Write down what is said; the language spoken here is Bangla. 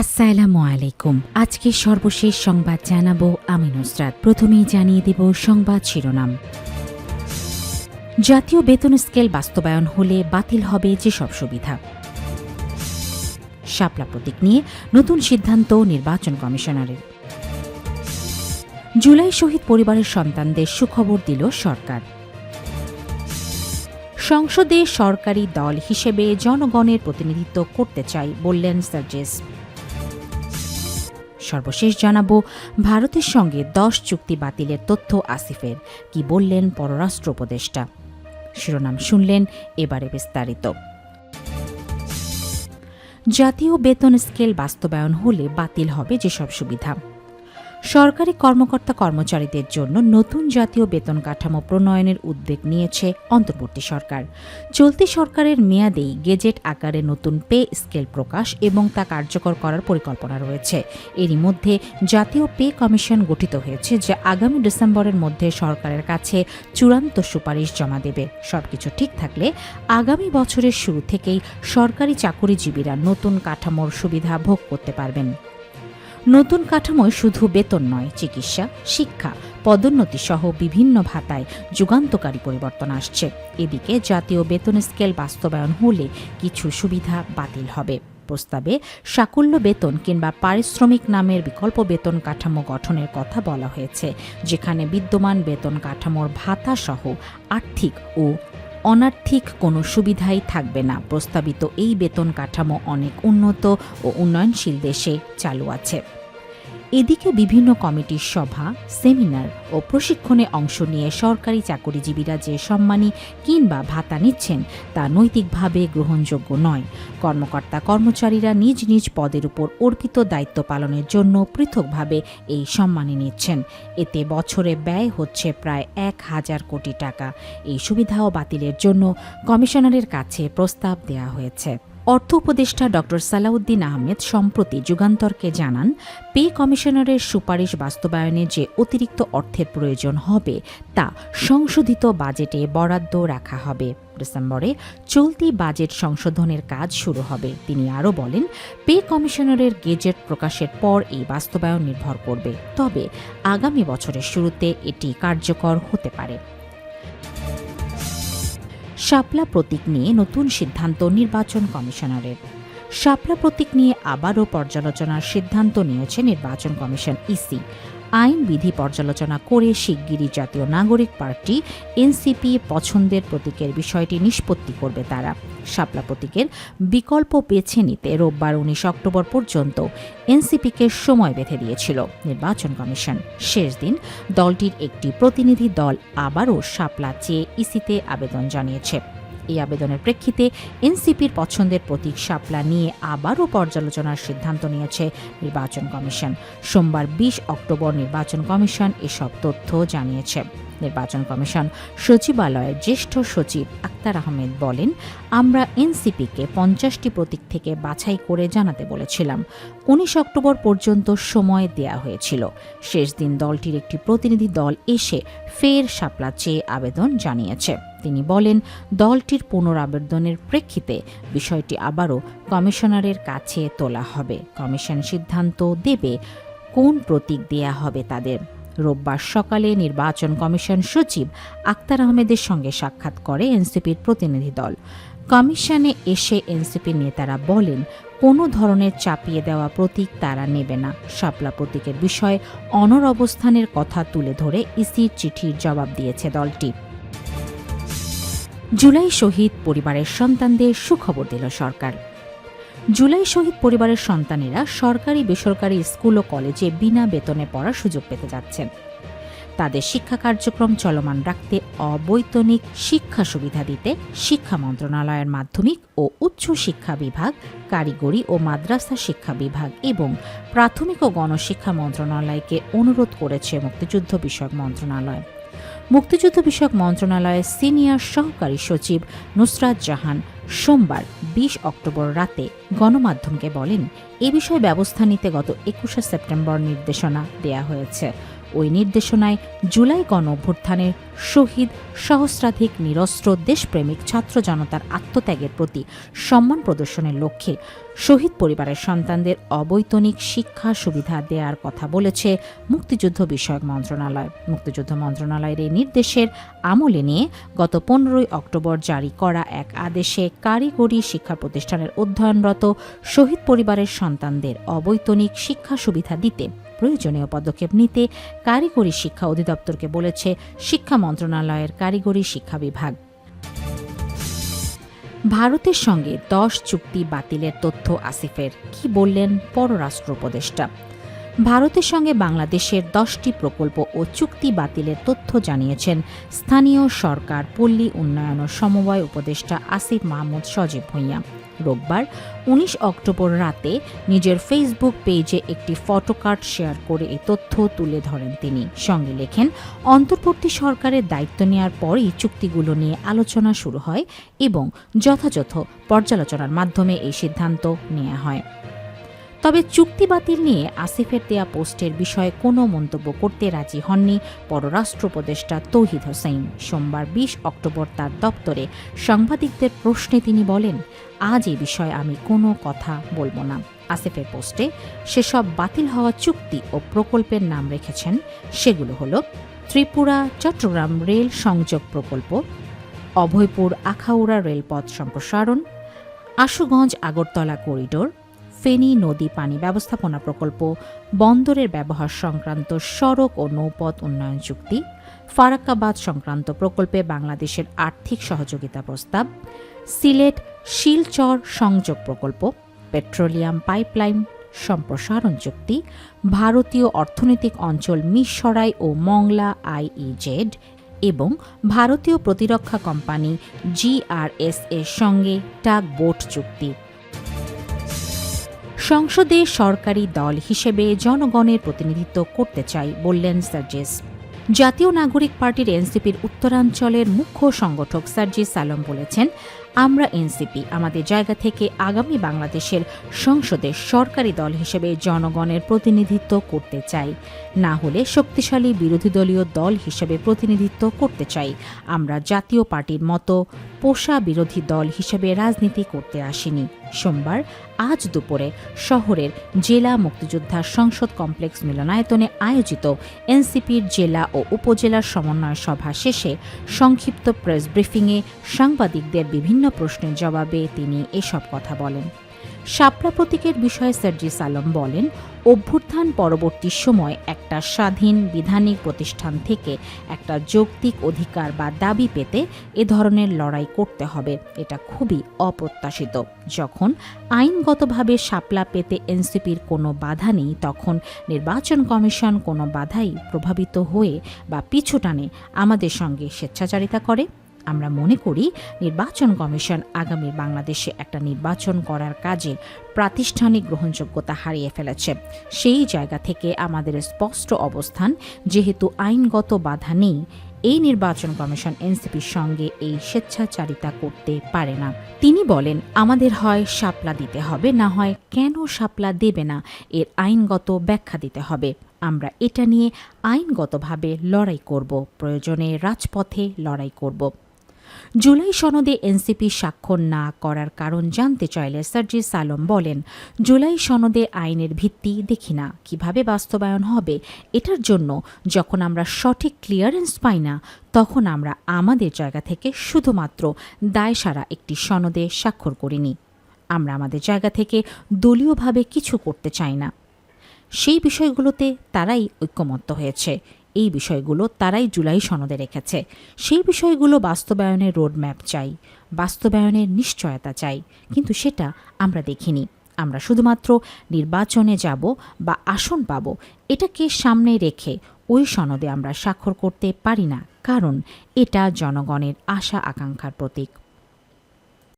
আসসালামু আলাইকুম। আজকে সর্বশেষ সংবাদ জানাব আমি নুসরাত। প্রথমেই জানিয়ে দেব সংবাদ শিরোনাম। জাতীয় বেতন স্কেল বাস্তবায়ন হলে বাতিল হবে যেসব সুবিধা। শাপলা প্রতীক নিয়ে নতুন সিদ্ধান্ত নির্বাচন কমিশনারের। জুলাই শহীদ পরিবারের সন্তানদের সুখবর দিল সরকার। সংসদে সরকারি দল হিসেবে জনগণের প্রতিনিধিত্ব করতে চাই বললেন সার্জেস। সর্বশেষ জানাব, ভারতের সঙ্গে দশ চুক্তি বাতিলের তথ্য আসিফের, কি বললেন পররাষ্ট্র উপদেষ্টা। শিরোনাম শুনলেন এবারে বিস্তারিত। জাতীয় বেতন স্কেল বাস্তবায়ন হলে বাতিল হবে যেসব সুবিধা। সরকারি কর্মকর্তা কর্মচারীদের জন্য নতুন জাতীয় বেতন কাঠামো প্রণয়নের উদ্যোগ নিয়েছে অন্তর্বর্তী সরকার। চলতি সরকারের মেয়াদেই গেজেট আকারে নতুন পে স্কেল প্রকাশ এবং তা কার্যকর করার পরিকল্পনা রয়েছে। এরই মধ্যে জাতীয় পে কমিশন গঠিত হয়েছে যা আগামী ডিসেম্বরের মধ্যে সরকারের কাছে চূড়ান্ত সুপারিশ জমা দেবে। সবকিছু ঠিক থাকলে আগামী বছরের শুরু থেকেই সরকারি চাকরিজীবীরা নতুন কাঠামোর সুবিধা ভোগ করতে পারবেন। নতুন কাঠামোয় শুধু বেতন নয়, চিকিৎসা, শিক্ষা, পদোন্নতি সহ বিভিন্ন ভাতায় যুগান্তকারী পরিবর্তন আসছে। এদিকে জাতীয় বেতন স্কেল বাস্তবায়ন হলে কিছু সুবিধা বাতিল হবে। প্রস্তাবে সাকুল্য বেতন কিংবা পারিশ্রমিক নামের বিকল্প বেতন কাঠামো গঠনের কথা বলা হয়েছে, যেখানে বিদ্যমান বেতন কাঠামোর ভাতা সহ আর্থিক ও অনার্থিক কোনো সুবিধাই থাকবে না। প্রস্তাবিত এই বেতন কাঠামো অনেক উন্নত ও উন্নয়নশীল দেশে চালু আছে। এদিকে বিভিন্ন কমিটির সভা, সেমিনার ও প্রশিক্ষণে অংশ নিয়ে সরকারি চাকরিজীবীরা যে সম্মানী কিংবা ভাতা নিচ্ছেন তা নৈতিকভাবে গ্রহণযোগ্য নয়। কর্মকর্তা কর্মচারীরা নিজ নিজ পদের উপর অর্পিত দায়িত্ব পালনের জন্য পৃথকভাবে এই সম্মানী নিচ্ছেন। এতে বছরে ব্যয় হচ্ছে প্রায় এক হাজার কোটি টাকা। এই সুবিধাও বাতিলের জন্য কমিশনারের কাছে প্রস্তাব দেওয়া হয়েছে। অর্থ উপদেষ্টা ড সালাউদ্দিন আহমেদ সম্প্রতি যুগান্তরকে জানান, পে কমিশনারের সুপারিশ বাস্তবায়নে যে অতিরিক্ত অর্থের প্রয়োজন হবে তা সংশোধিত বাজেটে বরাদ্দ রাখা হবে। ডিসেম্বরে চলতি বাজেট সংশোধনের কাজ শুরু হবে। তিনি আরও বলেন, পে কমিশনারের গেজেট প্রকাশের পর এই বাস্তবায়ন নির্ভর করবে। তবে আগামী বছরের শুরুতে এটি কার্যকর হতে পারে। শাপলা প্রতীক নিয়ে নতুন সিদ্ধান্ত নির্বাচন কমিশনারের। শাপলা প্রতীক নিয়ে আবারও পর্যালোচনার সিদ্ধান্ত নিয়েছে নির্বাচন কমিশন, ইসি। আইন বিধি পর্যালোচনা করে শিগগিরই জাতীয় নাগরিক পার্টি এনসিপি পছন্দের প্রতীকের বিষয়টি নিষ্পত্তি করবে তারা। শাপলা প্রতীকের বিকল্প বেছে নিতে রোববার উনিশ অক্টোবর পর্যন্ত এনসিপিকে সময় বেঁধে দিয়েছিল নির্বাচন কমিশন। শেষ দিন দলটির একটি প্রতিনিধি দল আবারও শাপলা চেয়ে ইসিতে আবেদন জানিয়েছে। এই আবেদনের প্রেক্ষিতে এনসিপির পছন্দের প্রতীক শাপলা নিয়ে আবারও পর্যালোচনার সিদ্ধান্ত নিয়েছে নির্বাচন কমিশন। সোমবার বিশ অক্টোবর নির্বাচন কমিশন এসব তথ্য জানিয়েছে। নির্বাচন কমিশন সচিবালয়ের জ্যেষ্ঠ সচিব আক্তার আহমেদ বলেন, আমরা এনসিপিকে পঞ্চাশটি প্রতীক থেকে বাছাই করে জানাতে বলেছিলাম। উনিশ অক্টোবর পর্যন্ত সময় দেয়া হয়েছিল। শেষ দিন দলটির একটি প্রতিনিধি দল এসে ফের শাপলা চেয়ে আবেদন জানিয়েছে। তিনি বলেন, দলটির পুনরাবেদনের প্রেক্ষিতে বিষয়টি আবারও কমিশনারের কাছে তোলা হবে। কমিশন সিদ্ধান্ত দেবে কোন প্রতীক দেয়া হবে তাদের। রোববার সকালে নির্বাচন কমিশন সচিব আক্তার আহমেদের সঙ্গে সাক্ষাৎ করে এনসিপির প্রতিনিধি দল। কমিশনে এসে এনসিপির নেতারা বলেন, কোনো ধরনের চাপিয়ে দেওয়া প্রতীক তারা নেবে না। শাপলা প্রতীকের বিষয়ে অনর অবস্থানের কথা তুলে ধরে ইসির চিঠির জবাব দিয়েছে দলটি। জুলাই শহীদ পরিবারের সন্তানদের সুখবর দিল সরকার। জুলাই শহীদ পরিবারের সন্তানেরা সরকারি বেসরকারি স্কুল ও কলেজে বিনা বেতনে পড়ার সুযোগ পেতে যাচ্ছেন। তাদের শিক্ষা কার্যক্রম চলমান রাখতে অবৈতনিক শিক্ষা সুবিধা দিতে শিক্ষা মন্ত্রণালয়ের মাধ্যমিক ও উচ্চ শিক্ষা বিভাগ, কারিগরি ও মাদ্রাসা শিক্ষা বিভাগ এবং প্রাথমিক ও গণশিক্ষা মন্ত্রণালয়কে অনুরোধ করেছে মুক্তিযুদ্ধ বিষয়ক মন্ত্রণালয়। মুক্তিযুদ্ধ বিষয়ক মন্ত্রণালয়ের সিনিয়র সহকারী সচিব নুসরাত জাহান সোমবার বিশ অক্টোবর রাতে গণমাধ্যমকে বলেন, এ বিষয়ে ব্যবস্থা নিতে গত একুশে সেপ্টেম্বর নির্দেশনা দেয়া হয়েছে। ওই নির্দেশনায় জুলাই গণ অভ্যুত্থানের শহীদ সহস্রাধিক নিরস্ত্র দেশপ্রেমিক ছাত্র জনতার আত্মত্যাগের প্রতি সম্মান প্রদর্শনের লক্ষ্যে শহীদ পরিবারের সন্তানদের অবৈতনিক শিক্ষা সুবিধা দেওয়ার কথা বলেছে মুক্তিযুদ্ধ বিষয়ক মন্ত্রণালয়। মুক্তিযুদ্ধ মন্ত্রণালয়ের এই নির্দেশের আমলে নিয়ে গত পনেরোই অক্টোবর জারি করা এক আদেশে কারিগরি শিক্ষা প্রতিষ্ঠানের অধ্যয়নরত শহীদ পরিবারের সন্তানদের অবৈতনিক শিক্ষা সুবিধা দিতে প্রয়োজনীয় পদক্ষেপ নিতে কারিগরি শিক্ষা অধিদপ্তরকে বলেছে শিক্ষা মন্ত্রণালয়ের কারিগরি শিক্ষা বিভাগ। ভারতের সঙ্গে দশ চুক্তি বাতিলের তথ্য আসিফের। কি বললেন পররাষ্ট্র উপদেষ্টা? ভারতের সঙ্গে বাংলাদেশের দশটি প্রকল্প ও চুক্তি বাতিলের তথ্য জানিয়েছেন স্থানীয় সরকার পল্লী উন্নয়ন ও সমবায় উপদেষ্টা আসিফ মাহমুদ সজীব ভূঁইয়া। রোববার উনিশ অক্টোবর রাতে নিজের ফেসবুক পেজে একটি ফটোকার্ড শেয়ার করে এই তথ্য তুলে ধরেন তিনি। সঙ্গে লেখেন, অন্তর্বর্তী সরকারের দায়িত্ব নেওয়ার পরেই চুক্তিগুলো নিয়ে আলোচনা শুরু হয় এবং যথাযথ পর্যালোচনার মাধ্যমে এই সিদ্ধান্ত নেওয়া হয়। তবে চুক্তি বাতিল নিয়ে আসিফের দেয়া পোস্টের বিষয়ে কোনো মন্তব্য করতে রাজি হননি পররাষ্ট্র উপদেষ্টা তৌহিদ হোসেন। সোমবার বিশ অক্টোবর তার দপ্তরে সাংবাদিকদের প্রশ্নে তিনি বলেন, আজ এ বিষয়ে আমি কোনো কথা বলব না। আসিফের পোস্টে, সেসব বাতিল হওয়া চুক্তি ও প্রকল্পের নাম রেখেছেন। সেগুলো হল ত্রিপুরা চট্টগ্রাম রেল সংযোগ প্রকল্প, অভয়পুর আখাউড়া রেলপথ সম্প্রসারণ, আশুগঞ্জ আগরতলা করিডোর ফেনী নদী পানি ব্যবস্থাপনা প্রকল্প, বন্দরের ব্যবহার সংক্রান্ত সড়ক ও নৌপথ উন্নয়ন চুক্তি, ফারাক্কাবাদ সংক্রান্ত প্রকল্পে বাংলাদেশের আর্থিক সহযোগিতা প্রস্তাব, সিলেট শিলচর সংযোগ প্রকল্প, পেট্রোলিয়াম পাইপলাইন সম্প্রসারণ চুক্তি, ভারতীয় অর্থনৈতিক অঞ্চল মিসরাই ও মংলা আইইজেড এবং ভারতীয় প্রতিরক্ষা কোম্পানি জিআরএস এর সঙ্গে টাগ বোট চুক্তি। সংসদে সরকারি দল হিসেবে জনগণের প্রতিনিধিত্ব করতে চাই, বললেন সার্জিস। জাতীয় নাগরিক পার্টির এনসিপির উত্তরাঞ্চলের মুখ্য সংগঠক সার্জিস আলম বলেছেন, আমরা এনসিপি, আমাদের জায়গা থেকে আগামী বাংলাদেশের সংসদে সরকারি দল হিসেবে জনগণের প্রতিনিধিত্ব করতে চাই। না হলে শক্তিশালী বিরোধী দলীয় দল হিসেবে প্রতিনিধিত্ব করতে চাই। আমরা জাতীয় পার্টির মতো পোষা বিরোধী দল হিসেবে রাজনীতি করতে আসেনি। সোমবার, আজ দুপুরে শহরের জেলা মুক্তিযোদ্ধা সংসদ কমপ্লেক্স মিলনায়তনে আয়োজিত এনসিপির জেলা ও উপজেলার সমন্বয় সভা শেষে সংক্ষিপ্ত প্রেস ব্রিফিংয়ে সাংবাদিকদের বিভিন্ন প্রশ্নের জবাবে তিনি এসব কথা বলেন। শাপলা প্রতীকের বিষয়ে সার্জিস আলম বলেন, অভ্যুত্থান পরবর্তী সময় একটা স্বাধীন বিধানিক প্রতিষ্ঠান থেকে একটা যৌক্তিক অধিকার বা দাবি পেতে এ ধরনের লড়াই করতে হবে। এটা খুবই অপ্রত্যাশিত। যখন আইনগতভাবে শাপলা পেতে এনসিপির কোনো বাধা নেই, তখন নির্বাচন কমিশন কোনো বাধাই প্রভাবিত হয়ে বা পিছু টানে আমাদের সঙ্গে স্বেচ্ছাচারিতা করে। আমরা মনে করি নির্বাচন কমিশন আগামী বাংলাদেশে একটা নির্বাচন করার কাজে প্রাতিষ্ঠানিক গ্রহণযোগ্যতা হারিয়ে ফেলেছে। সেই জায়গা থেকে আমাদের স্পষ্ট অবস্থান, যেহেতু আইনগত বাধা নেই, এই নির্বাচন কমিশন এনসিপির সঙ্গে এই স্বেচ্ছাচারিতা করতে পারে না। তিনি বলেন, আমাদের হয় সাপলা দিতে হবে, না হয় কেন সাপলা দেবে না, এর আইনগত ব্যাখ্যা দিতে হবে। আমরা এটা নিয়ে আইনগতভাবে লড়াই করব, প্রয়োজনে রাজপথে লড়াই করব। জুলাই সনদে এনসিপি স্বাক্ষর না করার কারণ জানতে চাইলে সার্জি সালম বলেন, জুলাই সনদে আইনের ভিত্তি দেখি না, কীভাবে বাস্তবায়ন হবে এটার জন্য যখন আমরা সঠিক ক্লিয়ারেন্স পাই না, তখন আমরা আমাদের জায়গা থেকে শুধুমাত্র দায়সারা একটি সনদে স্বাক্ষর করিনি। আমরা আমাদের জায়গা থেকে দলীয়ভাবে কিছু করতে চাই না। সেই বিষয়গুলোতে তারাই ঐক্যমত্য হয়েছে। এই বিষয়গুলো তারাই জুলাই সনদে রেখেছে। সেই বিষয়গুলো বাস্তবায়নের রোডম্যাপ চাই, বাস্তবায়নের নিশ্চয়তা চাই, কিন্তু সেটা আমরা দেখিনি। আমরা শুধুমাত্র নির্বাচনে যাব বা আসন পাব, এটাকে সামনে রেখে ওই সনদে আমরা স্বাক্ষর করতে পারি না, কারণ এটা জনগণের আশা আকাঙ্ক্ষার প্রতীক।